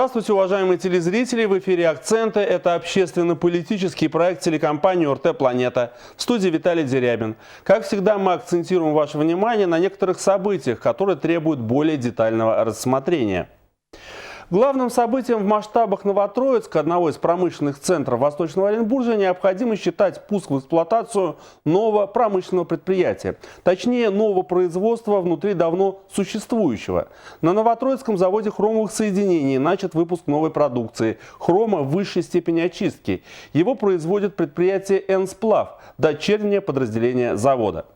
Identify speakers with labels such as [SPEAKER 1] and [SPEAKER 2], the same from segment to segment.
[SPEAKER 1] Здравствуйте, уважаемые телезрители. В эфире «Акценты». Это общественно-политический проект телекомпании ОРТ «Планета». В студии Виталий Дерябин. Как всегда, мы акцентируем ваше внимание на некоторых событиях, которые требуют более детального рассмотрения. Главным событием в масштабах Новотроицка, одного из промышленных центров Восточного Оренбуржья, необходимо считать пуск в эксплуатацию нового промышленного предприятия. Точнее, нового производства внутри давно существующего. На Новотроицком заводе хромовых соединений начат выпуск новой продукции – хрома высшей степени очистки. Его производит предприятие «Энсплав», дочернее подразделение завода.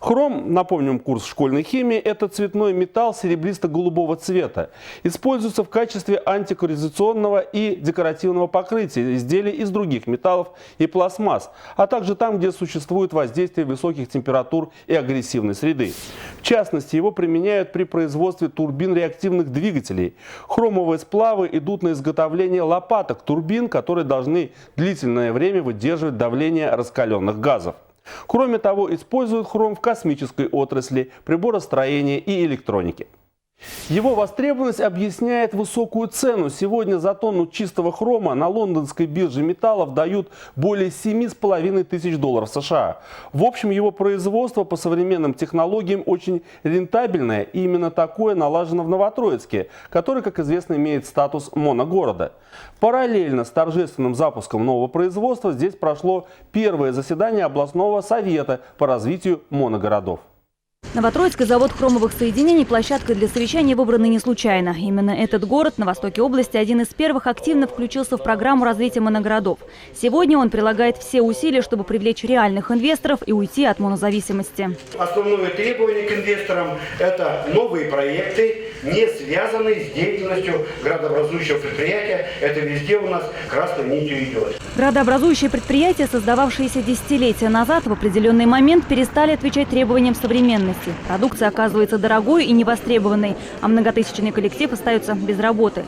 [SPEAKER 1] Хром, напомним курс школьной химии, это цветной металл серебристо-голубого цвета. Используется в качестве антикоррозационного и декоративного покрытия изделий из других металлов и пластмасс, а также там, где существует воздействие высоких температур и агрессивной среды. В частности, его применяют при производстве турбин реактивных двигателей. Хромовые сплавы идут на изготовление лопаток турбин, которые должны длительное время выдерживать давление раскаленных газов. Кроме того, используют хром в космической отрасли, приборостроении и электронике. Его востребованность объясняет высокую цену. Сегодня за тонну чистого хрома на лондонской бирже металлов дают более 7,5 тысяч долларов США. В общем, его производство по современным технологиям очень рентабельное. И именно такое налажено в Новотроицке, который, как известно, имеет статус моногорода. Параллельно с торжественным запуском нового производства здесь прошло первое заседание областного совета по развитию моногородов.
[SPEAKER 2] Новотроицкий завод хромовых соединений площадкой для совещаний выбраны не случайно. Именно этот город на востоке области один из первых активно включился в программу развития моногородов. Сегодня он прилагает все усилия, чтобы привлечь реальных инвесторов и уйти от монозависимости.
[SPEAKER 3] Основное требование к инвесторам – это новые проекты, не связанные с деятельностью градообразующего предприятия. Это везде у нас красной нитью идет.
[SPEAKER 2] Градообразующие предприятия, создававшиеся десятилетия назад, в определенный момент перестали отвечать требованиям современности. Продукция оказывается дорогой и невостребованной, а многотысячный коллектив остается без работы.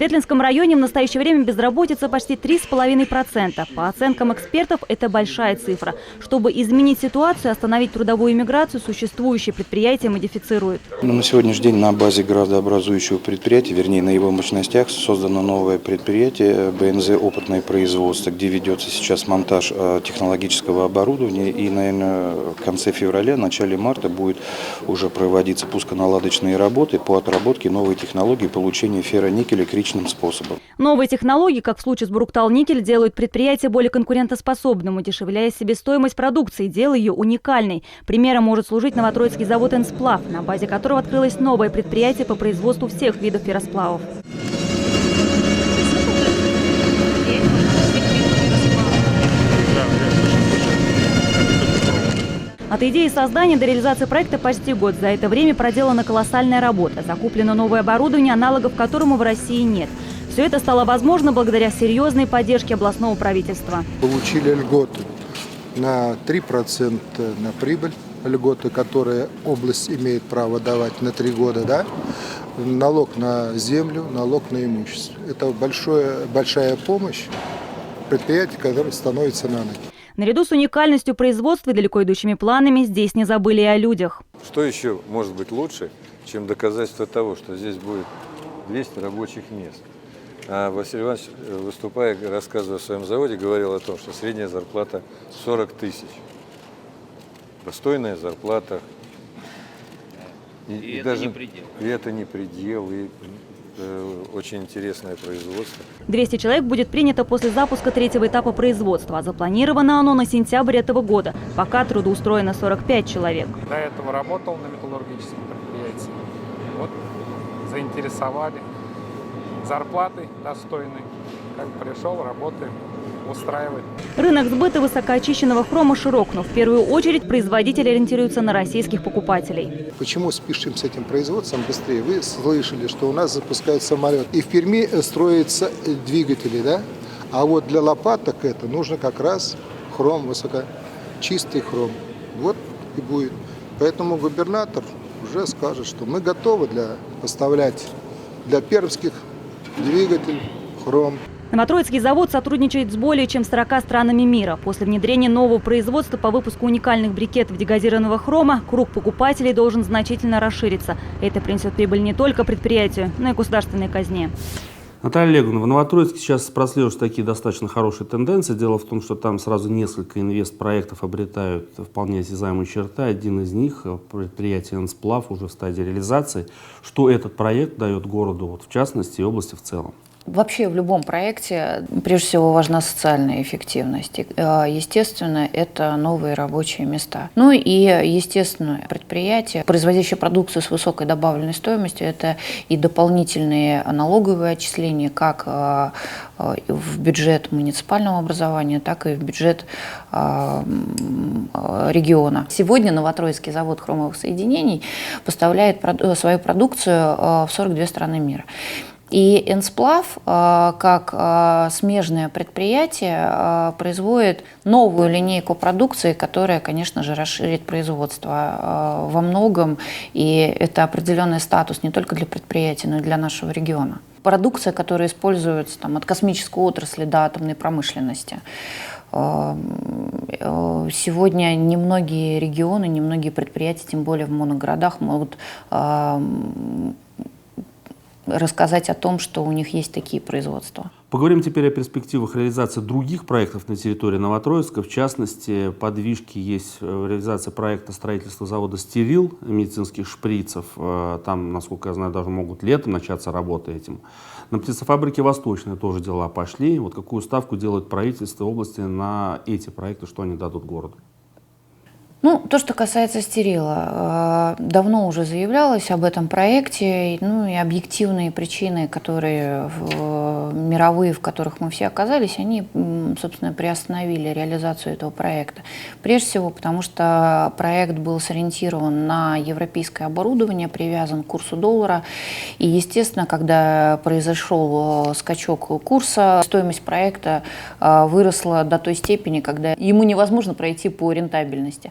[SPEAKER 2] В районе в настоящее время безработица почти 3,5%. По оценкам экспертов, это большая цифра. Чтобы изменить ситуацию остановить трудовую иммиграцию, существующие предприятия модифицируют.
[SPEAKER 4] Ну, на сегодняшний день на базе градообразующего предприятия, вернее на его мощностях, создано новое предприятие БНЗ «Опытное производство», где ведется сейчас монтаж э, технологического оборудования. И, наверное, в конце февраля, начале марта будет уже проводиться пусконаладочные работы по отработке новой технологии получения ферроникеля кричным способом.
[SPEAKER 2] Новые технологии, как в случае с Буруктал-Никель, делают предприятие более конкурентоспособным, удешевляя себестоимость продукции, делая ее уникальной. Примером может служить Новотроицкий завод «Энсплав», на базе которого открылось новое предприятие по производству всех видов ферросплавов. От идеи создания до реализации проекта почти год. За это время проделана колоссальная работа. Закуплено новое оборудование, аналогов которому в России нет. Все это стало возможно благодаря серьезной поддержке областного правительства.
[SPEAKER 5] Получили льготы на 3% на прибыль, льготы, которые область имеет право давать на 3 года, да? налог на землю, налог на имущество. Это большое, большая помощь предприятию, которое становится на ноги.
[SPEAKER 2] Наряду с уникальностью производства и далеко идущими планами здесь не забыли и о людях.
[SPEAKER 6] Что еще может быть лучше, чем доказательство того, что здесь будет 200 рабочих мест? А Василий Иванович, выступая, рассказывая о своем заводе, говорил о том, что средняя зарплата 40 тысяч. Достойная зарплата.
[SPEAKER 7] И, и, это даже, не предел.
[SPEAKER 6] И это не предел. И очень интересное производство.
[SPEAKER 2] 200 человек будет принято после запуска третьего этапа производства. Запланировано оно на сентябрь этого года. Пока трудоустроено 45 человек.
[SPEAKER 8] До этого работал на металлургическом предприятии. Вот заинтересовали. Зарплаты достойные. Как пришел, работаем устраивает.
[SPEAKER 2] Рынок сбыта высокоочищенного хрома широк, но в первую очередь производители ориентируются на российских покупателей.
[SPEAKER 5] Почему спешим с этим производством быстрее? Вы слышали, что у нас запускают самолет. И в Перми строятся двигатели, да? А вот для лопаток это нужно как раз хром, высокочистый хром. Вот и будет. Поэтому губернатор уже скажет, что мы готовы для поставлять для пермских двигатель, хром.
[SPEAKER 2] Новотроицкий завод сотрудничает с более чем 40 странами мира. После внедрения нового производства по выпуску уникальных брикетов дегазированного хрома круг покупателей должен значительно расшириться. Это принесет прибыль не только предприятию, но и государственной казне.
[SPEAKER 1] Наталья Олеговна, в Новотроицке сейчас прослеживаются такие достаточно хорошие тенденции. Дело в том, что там сразу несколько инвестпроектов обретают вполне осязаемые черты. Один из них, предприятие «Энсплав», уже в стадии реализации. Что этот проект дает городу, вот, в частности, и области в целом?
[SPEAKER 9] Вообще в любом проекте прежде всего важна социальная эффективность. Э, Естественно, это новые рабочие места. Ну и, естественно, предприятие, производящее продукцию с высокой добавленной стоимостью, это и дополнительные налоговые отчисления как э, э, в бюджет муниципального образования, так и в бюджет региона. Сегодня Новотроицкий завод хромовых соединений поставляет свою продукцию в 42 страны мира. И Энсплав, э, как э, смежное предприятие, э, производит новую линейку продукции, которая, конечно же, расширит производство во многом. И это определенный статус не только для предприятия, но и для нашего региона. Продукция, которая используется там, от космической отрасли до атомной промышленности. Э, Сегодня немногие регионы, немногие предприятия, тем более в моногородах, могут рассказать о том, что у них есть такие производства.
[SPEAKER 1] Поговорим теперь о перспективах реализации других проектов на территории Новотроицка. В частности, подвижки есть в реализации проекта строительства завода «Стерил» медицинских шприцев. Э, Там, насколько я знаю, даже могут летом начаться работы этим. На птицефабрике «Восточная» тоже дела пошли. Вот какую ставку делает правительство области на эти проекты, что они дадут городу?
[SPEAKER 9] Ну, то, что касается стерила, э, давно уже заявлялось об этом проекте, ну и объективные причины, которые в- мировые, в которых мы все оказались, они, собственно, приостановили реализацию этого проекта. Прежде всего, потому что проект был сориентирован на европейское оборудование, привязан к курсу доллара, и, естественно, когда произошел э, скачок курса, стоимость проекта э, выросла до той степени, когда ему невозможно пройти по рентабельности.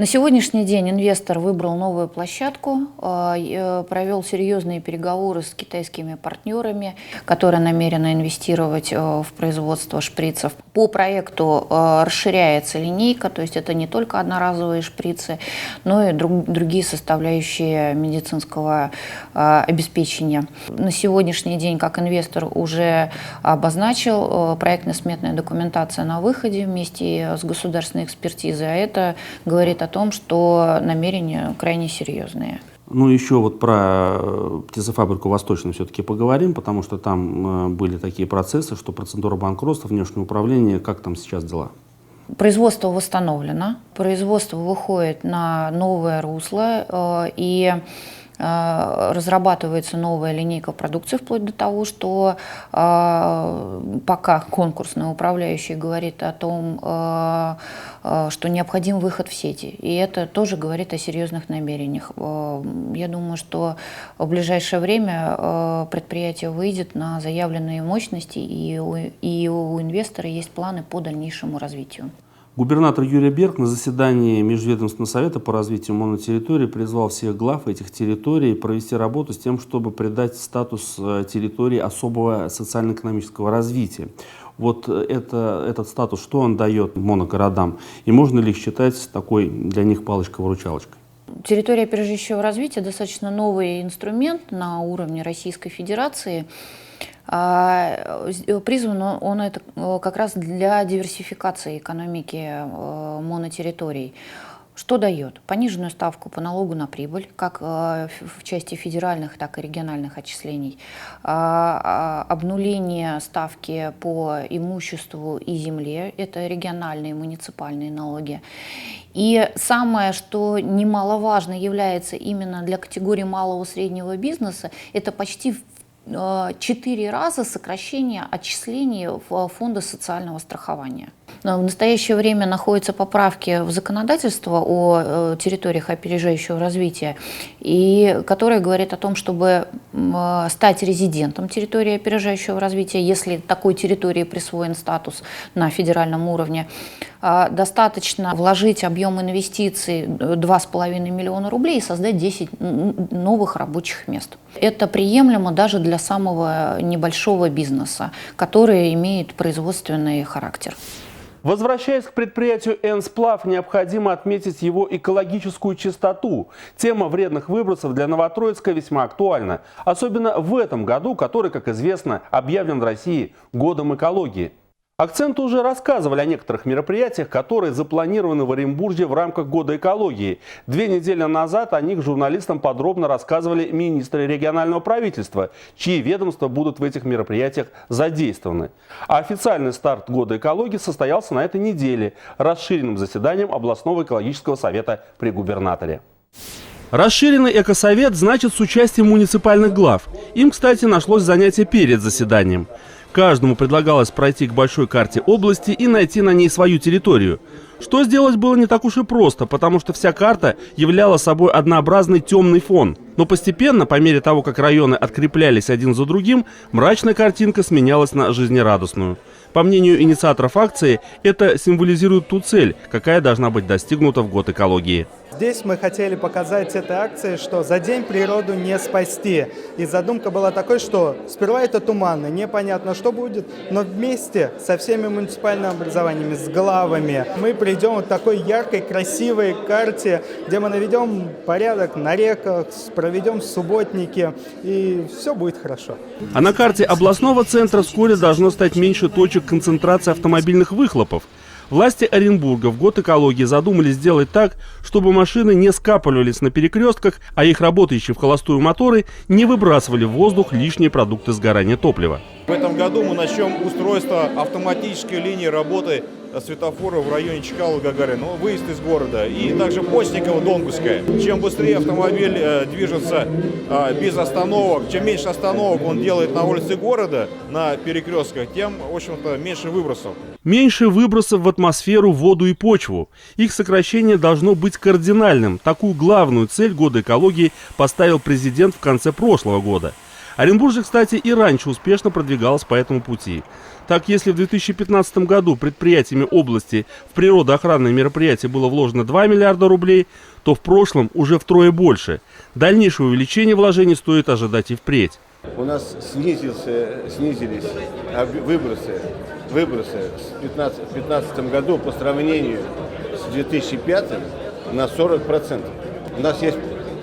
[SPEAKER 9] На сегодняшний день инвестор выбрал новую площадку, э, э, провел серьезные переговоры с китайскими партнерами, которые намерены инвестировать э, в производство шприцев. По проекту э, расширяется линейка, то есть это не только одноразовые шприцы, но и друг- другие составляющие медицинского обеспечения. На сегодняшний день, как инвестор уже обозначил, проектно-сметная документация на выходе вместе с государственной экспертизой, а это говорит о том, что намерения крайне серьезные.
[SPEAKER 1] Ну, еще вот про э, птицефабрику «Восточную» все-таки поговорим, потому что там э, были такие процессы, что процедура банкротства, внешнее управление, как там сейчас дела?
[SPEAKER 9] Производство восстановлено, производство выходит на новое русло, э, и разрабатывается новая линейка продукции, вплоть до того, что э, пока конкурсный управляющий говорит о том, э, э, что необходим выход в сети. И это тоже говорит о серьезных намерениях. Э, Я думаю, что в ближайшее время э, предприятие выйдет на заявленные мощности, и у, и у инвестора есть планы по дальнейшему развитию.
[SPEAKER 1] Губернатор Юрий Берг на заседании Межведомственного совета по развитию монотерритории призвал всех глав этих территорий провести работу с тем, чтобы придать статус э, территории особого социально-экономического развития. Вот э, это, этот статус, что он дает моногородам? И можно ли их считать такой для них палочкой-выручалочкой?
[SPEAKER 9] Территория опережающего развития достаточно новый инструмент на уровне Российской Федерации. А, с- Призван он- это э, как раз для диверсификации экономики э, монотерриторий. Что дает? Пониженную ставку по налогу на прибыль, как э, в части федеральных, так и региональных отчислений, А, а, обнуление ставки по имуществу и земле, это региональные муниципальные налоги. И самое, что немаловажно является именно для категории малого и среднего бизнеса, это почти э, четыре раза сокращение отчислений в фонды социального страхования. Но в настоящее время находятся поправки в законодательство о э, территориях опережающего развития, и которое говорит о том, чтобы э, стать резидентом территории опережающего развития, если такой территории присвоен статус на федеральном уровне, а, достаточно вложить объем инвестиций э, 2,5 миллиона рублей и создать 10 н- новых рабочих мест. Это приемлемо даже для самого небольшого бизнеса, который имеет производственный характер.
[SPEAKER 1] Возвращаясь к предприятию «Энсплав», необходимо отметить его экологическую чистоту. Тема вредных выбросов для Новотроицка весьма актуальна. Особенно в этом году, который, как известно, объявлен в России годом экологии. Акценты уже рассказывали о некоторых мероприятиях, которые запланированы в Оренбурге в рамках Года экологии. Две недели назад о них журналистам подробно рассказывали министры регионального правительства, чьи ведомства будут в этих мероприятиях задействованы. А официальный старт Года экологии состоялся на этой неделе расширенным заседанием областного экологического совета при губернаторе. Расширенный экосовет значит с участием муниципальных глав. Им, кстати, нашлось занятие перед заседанием. Каждому предлагалось пройти к большой карте области и найти на ней свою территорию. Что сделать было не так уж и просто, потому что вся карта являла собой однообразный темный фон. Но постепенно, по мере того, как районы откреплялись один за другим, мрачная картинка сменялась на жизнерадостную. По мнению инициаторов акции, это символизирует ту цель, какая должна быть достигнута в год экологии.
[SPEAKER 10] Здесь мы хотели показать этой акцией, что за день природу не спасти. И задумка была такой, что сперва это туманно, непонятно, что будет, но вместе со всеми муниципальными образованиями, с главами, мы придем к такой яркой, красивой карте, где мы наведем порядок на реках, проведем субботники, и все будет хорошо.
[SPEAKER 1] А на карте областного центра вскоре должно стать меньше точек концентрации автомобильных выхлопов. Власти Оренбурга в год экологии задумали сделать так, чтобы машины не скапливались на перекрестках, а их работающие в холостую моторы не выбрасывали в воздух лишние продукты сгорания топлива.
[SPEAKER 11] В этом году мы начнем устройство автоматической линии работы светофора в районе Чкалова-Гагарина, ну, выезд из города, и также Постникова-Донгусская. Чем быстрее автомобиль э, движется э, без остановок, чем меньше остановок он делает на улице города, на перекрестках, тем, в общем-то, меньше выбросов.
[SPEAKER 1] Меньше выбросов в атмосферу, воду и почву. Их сокращение должно быть кардинальным. Такую главную цель года экологии поставил президент в конце прошлого года. Оренбург, кстати, и раньше успешно продвигалась по этому пути. Так, если в 2015 году предприятиями области в природоохранные мероприятия было вложено 2 миллиарда рублей, то в прошлом уже втрое больше. Дальнейшее увеличение вложений стоит ожидать и впредь.
[SPEAKER 12] У нас снизился, снизились выбросы, выбросы в 2015 году по сравнению с 2005 на 40%. У нас есть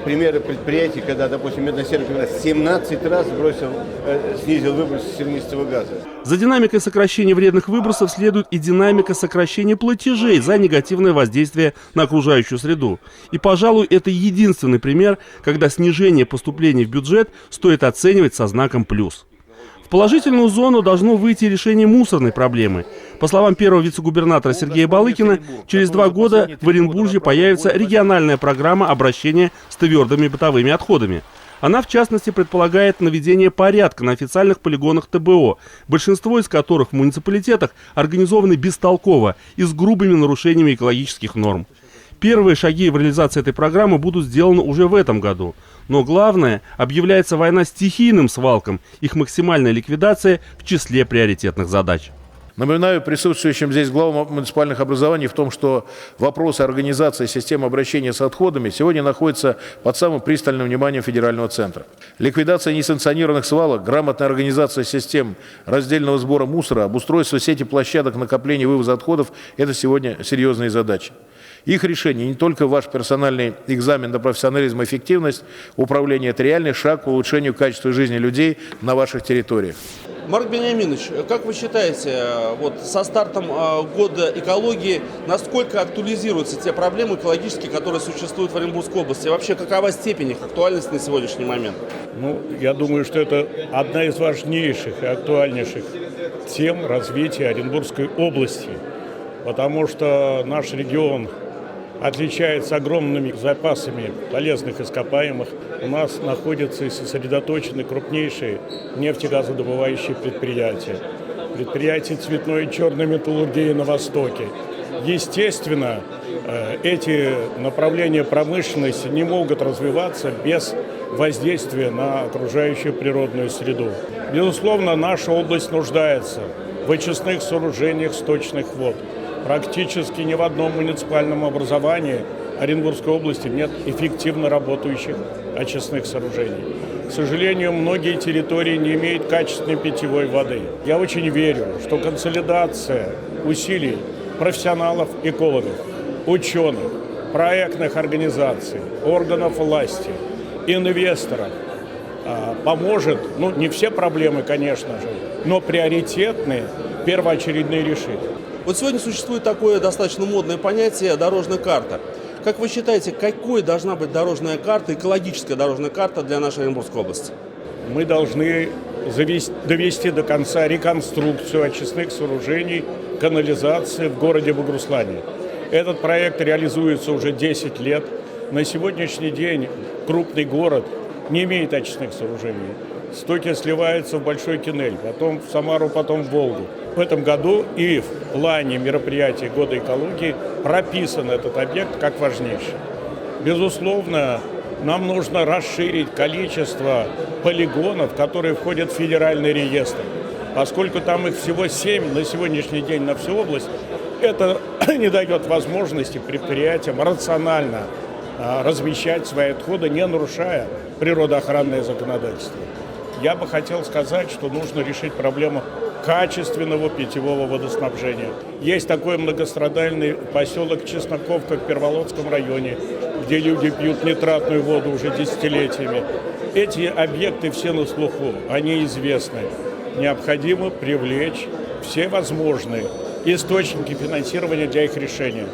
[SPEAKER 12] примеры предприятий, когда, допустим, медносервис комбинат 17 раз бросил, э, снизил выброс сернистого газа.
[SPEAKER 1] За динамикой сокращения вредных выбросов следует и динамика сокращения платежей за негативное воздействие на окружающую среду. И, пожалуй, это единственный пример, когда снижение поступлений в бюджет стоит оценивать со знаком «плюс». В положительную зону должно выйти решение мусорной проблемы. По словам первого вице-губернатора Сергея Балыкина, через два года в Оренбурге появится региональная программа обращения с твердыми бытовыми отходами. Она, в частности, предполагает наведение порядка на официальных полигонах ТБО, большинство из которых в муниципалитетах организованы бестолково и с грубыми нарушениями экологических норм. Первые шаги в реализации этой программы будут сделаны уже в этом году. Но главное, объявляется война стихийным свалкам, их максимальная ликвидация в числе приоритетных задач.
[SPEAKER 11] Напоминаю присутствующим здесь главам муниципальных образований в том, что вопросы организации системы обращения с отходами сегодня находятся под самым пристальным вниманием федерального центра. Ликвидация несанкционированных свалок, грамотная организация систем раздельного сбора мусора, обустройство сети площадок накопления и вывоза отходов – это сегодня серьезные задачи. Их решение не только ваш персональный экзамен на профессионализм и эффективность управления, это реальный шаг к улучшению качества жизни людей на ваших территориях.
[SPEAKER 1] Марк Бениаминович, как вы считаете, вот со стартом э, года экологии, насколько актуализируются те проблемы экологические, которые существуют в Оренбургской области? И вообще, какова степень их актуальности на сегодняшний момент?
[SPEAKER 13] Ну, я думаю, что это одна из важнейших и актуальнейших тем развития Оренбургской области, потому что наш регион отличается огромными запасами полезных ископаемых. У нас находятся и сосредоточены крупнейшие нефтегазодобывающие предприятия. предприятий цветной и черной металлургии на Востоке. Естественно, э, эти направления промышленности не могут развиваться без воздействия на окружающую природную среду. Безусловно, наша область нуждается в очистных сооружениях сточных вод. Практически ни в одном муниципальном образовании Оренбургской области нет эффективно работающих очистных сооружений. К сожалению, многие территории не имеют качественной питьевой воды. Я очень верю, что консолидация усилий профессионалов, экологов, ученых, проектных организаций, органов власти, инвесторов а, поможет, ну не все проблемы, конечно же, но приоритетные, первоочередные решить.
[SPEAKER 1] Вот сегодня существует такое достаточно модное понятие «дорожная карта». Как вы считаете, какой должна быть дорожная карта, экологическая дорожная карта для нашей Оренбургской области?
[SPEAKER 13] Мы должны завести, довести до конца реконструкцию очистных сооружений, канализации в городе Бугруслане. Этот проект реализуется уже 10 лет. На сегодняшний день крупный город не имеет очистных сооружений. Стоки сливаются в Большой Кинель, потом в Самару, потом в Волгу. В этом году и плане мероприятий Года экологии прописан этот объект как важнейший. Безусловно, нам нужно расширить количество полигонов, которые входят в федеральный реестр. Поскольку там их всего 7 на сегодняшний день на всю область, это не дает возможности предприятиям рационально а, размещать свои отходы, не нарушая природоохранное законодательство. Я бы хотел сказать, что нужно решить проблему качественного питьевого водоснабжения. Есть такой многострадальный поселок Чесноковка в Перволодском районе, где люди пьют нитратную воду уже десятилетиями. Эти объекты все на слуху, они известны. Необходимо привлечь все возможные источники финансирования для их решения.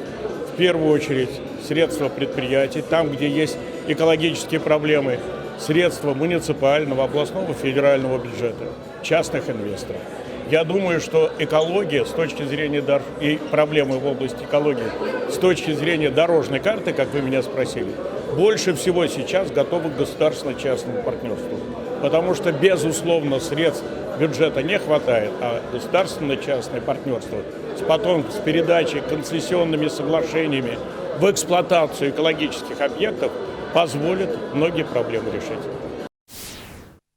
[SPEAKER 13] В первую очередь средства предприятий, там, где есть экологические проблемы, средства муниципального, областного, федерального бюджета, частных инвесторов. Я думаю, что экология с точки зрения дор... и проблемы в области экологии с точки зрения дорожной карты, как вы меня спросили, больше всего сейчас готовы к государственно-частному партнерству. Потому что, безусловно, средств бюджета не хватает, а государственно-частное партнерство с потом с передачей концессионными соглашениями в эксплуатацию экологических объектов позволит многие проблемы решить.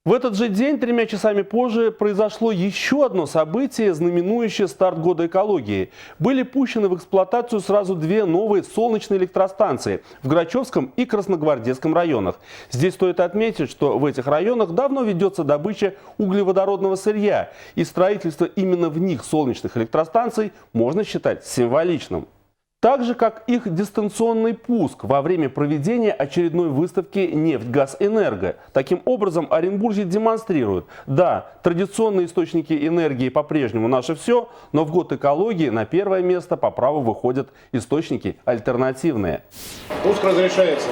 [SPEAKER 1] В этот же день, тремя часами позже, произошло еще одно событие, знаменующее старт года экологии. Были пущены в эксплуатацию сразу две новые солнечные электростанции в Грачевском и Красногвардейском районах. Здесь стоит отметить, что в этих районах давно ведется добыча углеводородного сырья, и строительство именно в них солнечных электростанций можно считать символичным так же как их дистанционный пуск во время проведения очередной выставки «Нефть, газ, энерго». Таким образом, Оренбуржье демонстрирует, да, традиционные источники энергии по-прежнему наше все, но в год экологии на первое место по праву выходят источники альтернативные.
[SPEAKER 14] Пуск разрешается.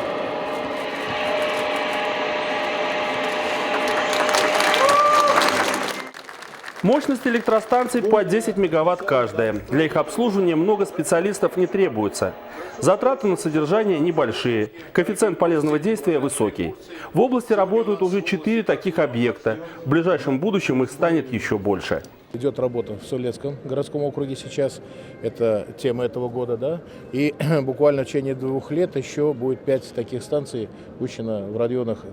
[SPEAKER 1] Мощность электростанций по 10 мегаватт каждая. Для их обслуживания много специалистов не требуется. Затраты на содержание небольшие. Коэффициент полезного действия высокий. В области работают уже 4 таких объекта. В ближайшем будущем их станет еще больше.
[SPEAKER 11] Идет работа в Солецком городском округе сейчас. Это тема этого года, да. И буквально в течение двух лет еще будет пять таких станций пущено в районах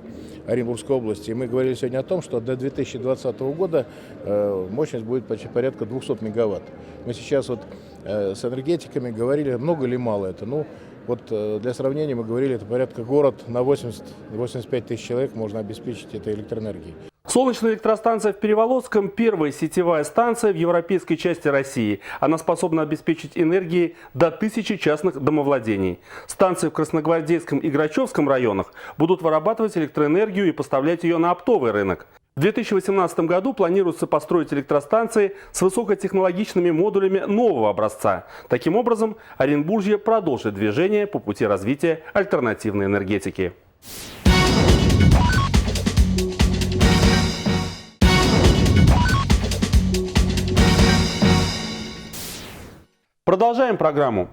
[SPEAKER 11] Оренбургской области. И мы говорили сегодня о том, что до 2020 года э, мощность будет почти порядка 200 мегаватт. Мы сейчас вот э, с энергетиками говорили, много или мало это. Ну, вот э, для сравнения мы говорили, это порядка город на 80-85 тысяч человек можно обеспечить этой электроэнергией.
[SPEAKER 1] Солнечная электростанция в Переволодском – первая сетевая станция в европейской части России. Она способна обеспечить энергией до тысячи частных домовладений. Станции в Красногвардейском и Грачевском районах будут вырабатывать электроэнергию и поставлять ее на оптовый рынок. В 2018 году планируется построить электростанции с высокотехнологичными модулями нового образца. Таким образом, Оренбуржье продолжит движение по пути развития альтернативной энергетики. Продолжаем программу.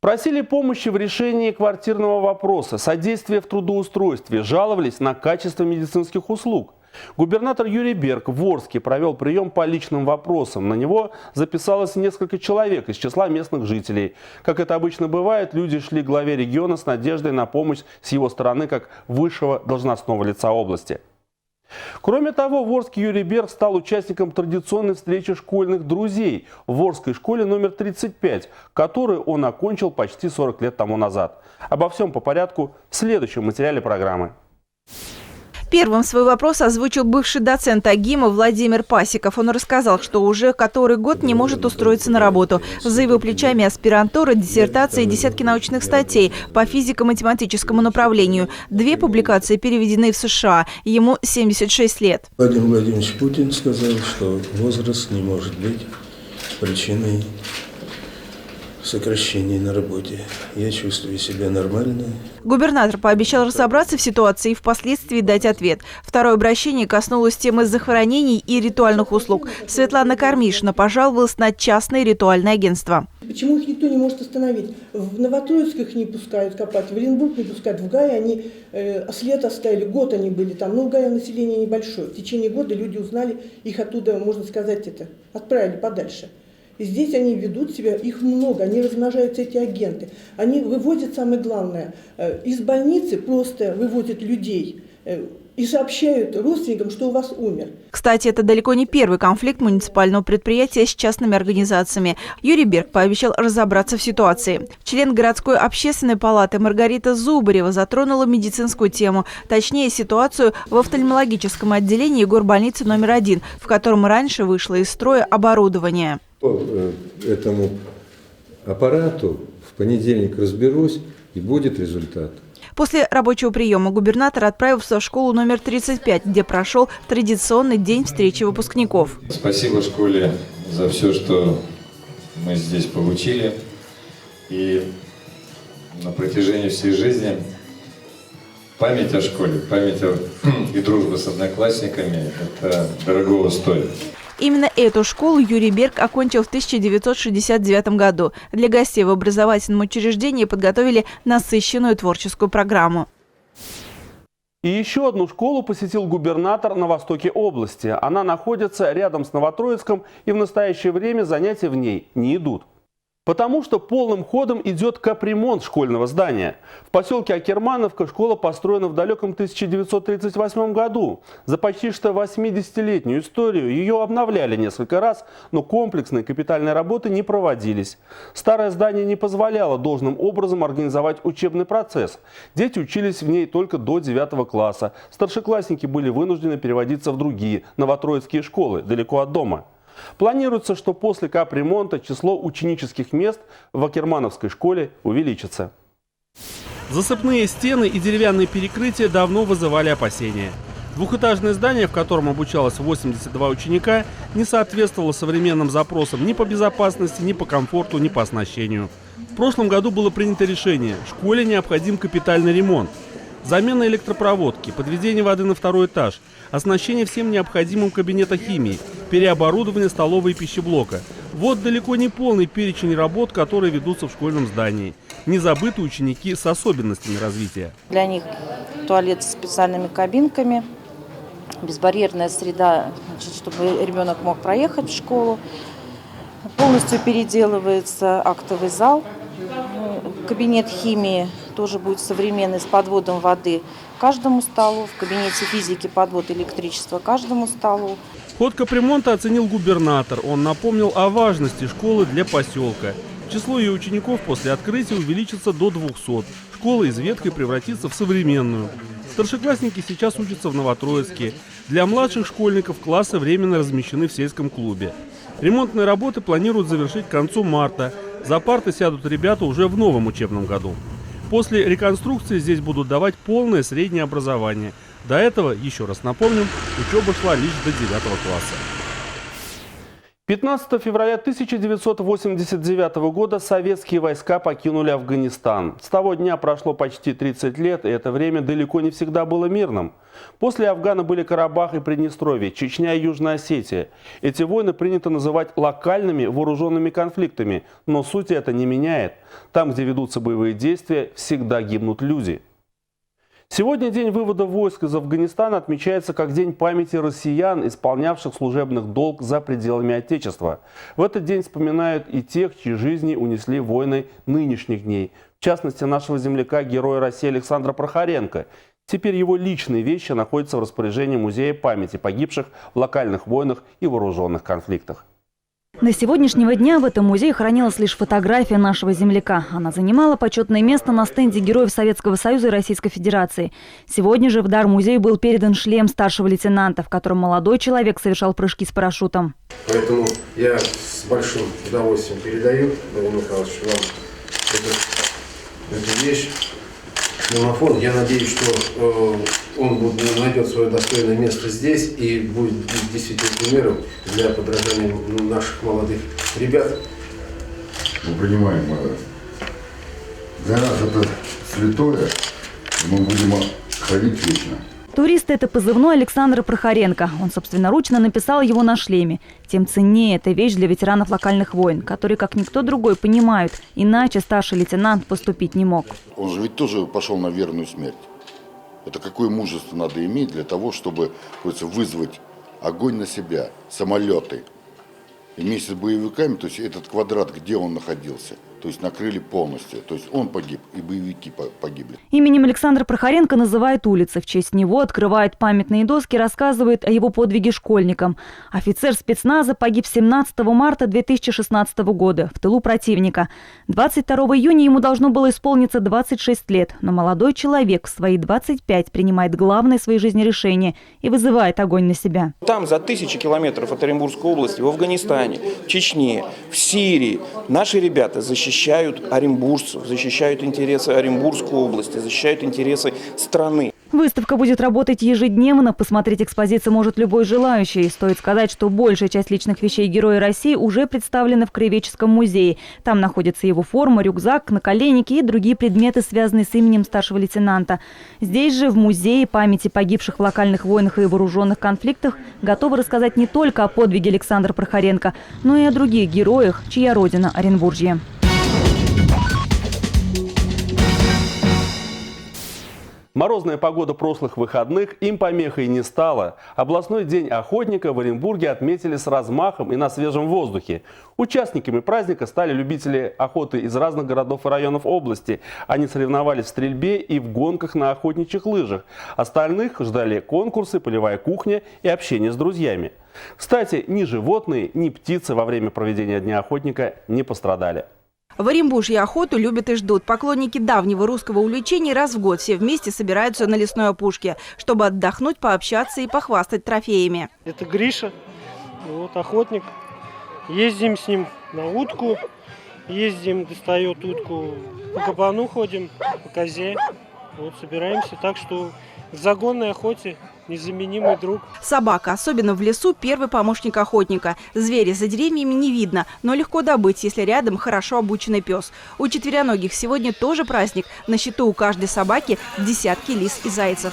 [SPEAKER 1] Просили помощи в решении квартирного вопроса, содействия в трудоустройстве, жаловались на качество медицинских услуг. Губернатор Юрий Берг в Орске провел прием по личным вопросам. На него записалось несколько человек из числа местных жителей. Как это обычно бывает, люди шли к главе региона с надеждой на помощь с его стороны как высшего должностного лица области. Кроме того, в Орске Юрий Берг стал участником традиционной встречи школьных друзей в Орской школе номер 35, которую он окончил почти 40 лет тому назад. Обо всем по порядку в следующем материале программы.
[SPEAKER 15] Первым свой вопрос озвучил бывший доцент АГИМа Владимир Пасиков. Он рассказал, что уже который год не может устроиться на работу. За его плечами аспирантура, диссертация и десятки научных статей по физико-математическому направлению. Две публикации переведены в США. Ему 76 лет.
[SPEAKER 16] Владимир Владимирович Путин сказал, что возраст не может быть причиной сокращений на работе. Я чувствую себя нормально.
[SPEAKER 15] Губернатор пообещал разобраться в ситуации и впоследствии дать ответ. Второе обращение коснулось темы захоронений и ритуальных услуг. Светлана Кармишина пожаловалась на частное ритуальное агентство.
[SPEAKER 17] Почему их никто не может остановить? В Новотроицк их не пускают копать, в Оренбург не пускают, в Гае они э, след оставили, год они были там. Ну, в Гае население небольшое. В течение года люди узнали, их оттуда, можно сказать, это отправили подальше. И здесь они ведут себя, их много, они размножаются, эти агенты. Они выводят, самое главное, э, из больницы просто выводят людей э, и сообщают родственникам, что у вас умер.
[SPEAKER 15] Кстати, это далеко не первый конфликт муниципального предприятия с частными организациями. Юрий Берг пообещал разобраться в ситуации. Член городской общественной палаты Маргарита Зубарева затронула медицинскую тему, точнее ситуацию в офтальмологическом отделении горбольницы номер один, в котором раньше вышло из строя оборудование.
[SPEAKER 6] По э, этому аппарату в понедельник разберусь, и будет результат.
[SPEAKER 15] После рабочего приема губернатор отправился в школу номер 35, где прошел традиционный день встречи выпускников.
[SPEAKER 18] Спасибо школе за все, что мы здесь получили. И на протяжении всей жизни память о школе, память о, и дружба с одноклассниками, это дорогого стоит.
[SPEAKER 15] Именно эту школу Юрий Берг окончил в 1969 году. Для гостей в образовательном учреждении подготовили насыщенную творческую программу.
[SPEAKER 1] И еще одну школу посетил губернатор на востоке области. Она находится рядом с Новотроицком, и в настоящее время занятия в ней не идут. Потому что полным ходом идет капремонт школьного здания. В поселке Акермановка школа построена в далеком 1938 году. За почти что 80-летнюю историю ее обновляли несколько раз, но комплексные капитальные работы не проводились. Старое здание не позволяло должным образом организовать учебный процесс. Дети учились в ней только до 9 класса. Старшеклассники были вынуждены переводиться в другие новотроицкие школы, далеко от дома. Планируется, что после капремонта число ученических мест в Акермановской школе увеличится. Засыпные стены и деревянные перекрытия давно вызывали опасения. Двухэтажное здание, в котором обучалось 82 ученика, не соответствовало современным запросам ни по безопасности, ни по комфорту, ни по оснащению. В прошлом году было принято решение – школе необходим капитальный ремонт. Замена электропроводки, подведение воды на второй этаж, оснащение всем необходимым кабинета химии, переоборудование столовой и пищеблока. Вот далеко не полный перечень работ, которые ведутся в школьном здании. Не забыты ученики с особенностями развития.
[SPEAKER 19] Для них туалет с специальными кабинками, безбарьерная среда, значит, чтобы ребенок мог проехать в школу. Полностью переделывается актовый зал, кабинет химии тоже будет современный с подводом воды каждому столу, в кабинете физики подвод электричества каждому столу.
[SPEAKER 1] Ход капремонта оценил губернатор. Он напомнил о важности школы для поселка. Число ее учеников после открытия увеличится до 200. Школа из ветхой превратится в современную. Старшеклассники сейчас учатся в Новотроицке. Для младших школьников классы временно размещены в сельском клубе. Ремонтные работы планируют завершить к концу марта. За парты сядут ребята уже в новом учебном году. После реконструкции здесь будут давать полное среднее образование. До этого, еще раз напомним, учеба шла лишь до 9 класса. 15 февраля 1989 года советские войска покинули Афганистан. С того дня прошло почти 30 лет, и это время далеко не всегда было мирным. После Афгана были Карабах и Приднестровье, Чечня и Южная Осетия. Эти войны принято называть локальными вооруженными конфликтами, но сути это не меняет. Там, где ведутся боевые действия, всегда гибнут люди. Сегодня день вывода войск из Афганистана отмечается как День памяти россиян, исполнявших служебных долг за пределами Отечества. В этот день вспоминают и тех, чьи жизни унесли войны нынешних дней. В частности, нашего земляка, героя России Александра Прохоренко. Теперь его личные вещи находятся в распоряжении Музея памяти погибших в локальных войнах и вооруженных конфликтах.
[SPEAKER 2] До сегодняшнего дня в этом музее хранилась лишь фотография нашего земляка. Она занимала почетное место на стенде Героев Советского Союза и Российской Федерации. Сегодня же в дар музею был передан шлем старшего лейтенанта, в котором молодой человек совершал прыжки с парашютом.
[SPEAKER 14] Поэтому я с большим удовольствием передаю, Владимир Михайлович, вам эту, эту вещь. Шлемофон. Я надеюсь, что э, он найдет свое достойное место здесь и будет действительно примером для подражания наших молодых ребят.
[SPEAKER 20] Мы принимаем. Для нас это святое, мы будем ходить вечно.
[SPEAKER 2] Турист – это позывной Александра Прохоренко. Он собственноручно написал его на шлеме. Тем ценнее эта вещь для ветеранов локальных войн, которые, как никто другой, понимают, иначе старший лейтенант поступить не мог.
[SPEAKER 20] Он же ведь тоже пошел на верную смерть. Это какое мужество надо иметь для того, чтобы вызвать огонь на себя, самолеты. И вместе с боевиками, то есть этот квадрат, где он находился, то есть накрыли полностью. То есть он погиб, и боевики по- погибли.
[SPEAKER 2] Именем Александра Прохоренко называют улицы. В честь него открывают памятные доски, рассказывают о его подвиге школьникам. Офицер спецназа погиб 17 марта 2016 года в тылу противника. 22 июня ему должно было исполниться 26 лет, но молодой человек в свои 25 принимает главное в своей жизни решение и вызывает огонь на себя.
[SPEAKER 21] Там, за тысячи километров от Оренбургской области, в Афганистане, в Чечне, в Сирии, наши ребята защищают оренбуржцев, защищают интересы Оренбургской области, защищают интересы страны.
[SPEAKER 2] Выставка будет работать ежедневно. Посмотреть экспозицию может любой желающий. Стоит сказать, что большая часть личных вещей Героя России уже представлена в Краеведческом музее. Там находится его форма, рюкзак, наколенники и другие предметы, связанные с именем старшего лейтенанта. Здесь же, в музее памяти погибших в локальных войнах и вооруженных конфликтах, готовы рассказать не только о подвиге Александра Прохоренко, но и о других героях, чья родина – Оренбуржье.
[SPEAKER 1] Морозная погода прошлых выходных им помехой не стала. Областной день охотника в Оренбурге отметили с размахом и на свежем воздухе. Участниками праздника стали любители охоты из разных городов и районов области. Они соревновались в стрельбе и в гонках на охотничьих лыжах. Остальных ждали конкурсы, полевая кухня и общение с друзьями. Кстати, ни животные, ни птицы во время проведения Дня охотника не пострадали.
[SPEAKER 15] В Оренбуржье охоту любят и ждут. Поклонники давнего русского увлечения раз в год все вместе собираются на лесной опушке, чтобы отдохнуть, пообщаться и похвастать трофеями.
[SPEAKER 22] Это Гриша, вот охотник. Ездим с ним на утку, ездим, достает утку, по кабану ходим, по козе. Вот собираемся, так что в загонной охоте незаменимый друг.
[SPEAKER 15] Собака, особенно в лесу, первый помощник охотника. Зверя за деревьями не видно, но легко добыть, если рядом хорошо обученный пес. У четвероногих сегодня тоже праздник. На счету у каждой собаки десятки лис и зайцев.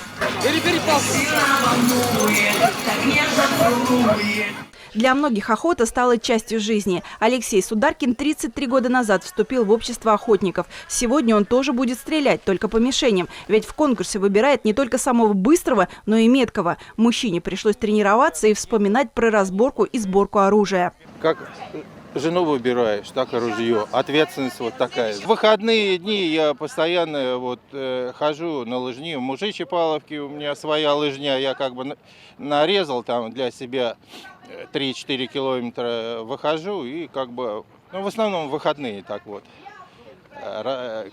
[SPEAKER 15] Для многих охота стала частью жизни. Алексей Сударкин 33 года назад вступил в общество охотников. Сегодня он тоже будет стрелять, только по мишеням. Ведь в конкурсе выбирает не только самого быстрого, но и меткого. Мужчине пришлось тренироваться и вспоминать про разборку и сборку оружия.
[SPEAKER 23] Как жену выбираешь, так и ружье. Ответственность вот такая. В выходные дни я постоянно вот э, хожу на лыжни. В мужичьей паловке у меня своя лыжня. Я как бы на- нарезал там для себя э, 3-4 километра. Выхожу и как бы, ну в основном выходные так вот, э,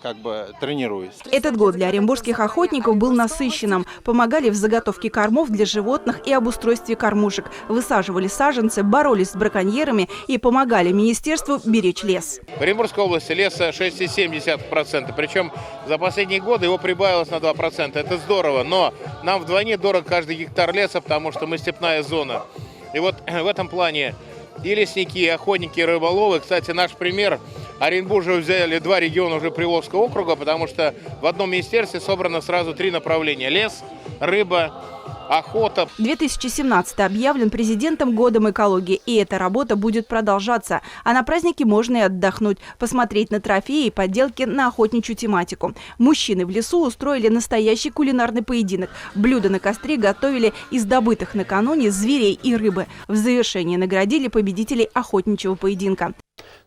[SPEAKER 23] как бы тренируюсь.
[SPEAKER 15] Этот год для оренбургских охотников был насыщенным. Помогали в заготовке кормов для животных и обустройстве кормушек. Высаживали саженцы, боролись с браконьерами и помогали министерству беречь лес.
[SPEAKER 24] В Оренбургской области леса 6,7%. Причем за последние годы его прибавилось на 2%. Это здорово, но нам вдвойне дорог каждый гектар леса, потому что мы степная зона. И вот в этом плане и лесники, и охотники, и рыболовы. Кстати, наш пример. Оренбуржье взяли два региона уже Приволжского округа, потому что в одном министерстве собрано сразу три направления. Лес, рыба охота.
[SPEAKER 15] 2017 объявлен президентом годом экологии, и эта работа будет продолжаться. А на празднике можно и отдохнуть, посмотреть на трофеи и подделки на охотничью тематику. Мужчины в лесу устроили настоящий кулинарный поединок. Блюда на костре готовили из добытых накануне зверей и рыбы. В завершении наградили победителей охотничьего поединка.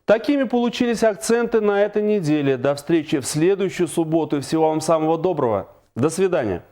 [SPEAKER 1] Такими получились акценты на этой неделе. До встречи в следующую субботу. и Всего вам самого доброго. До свидания.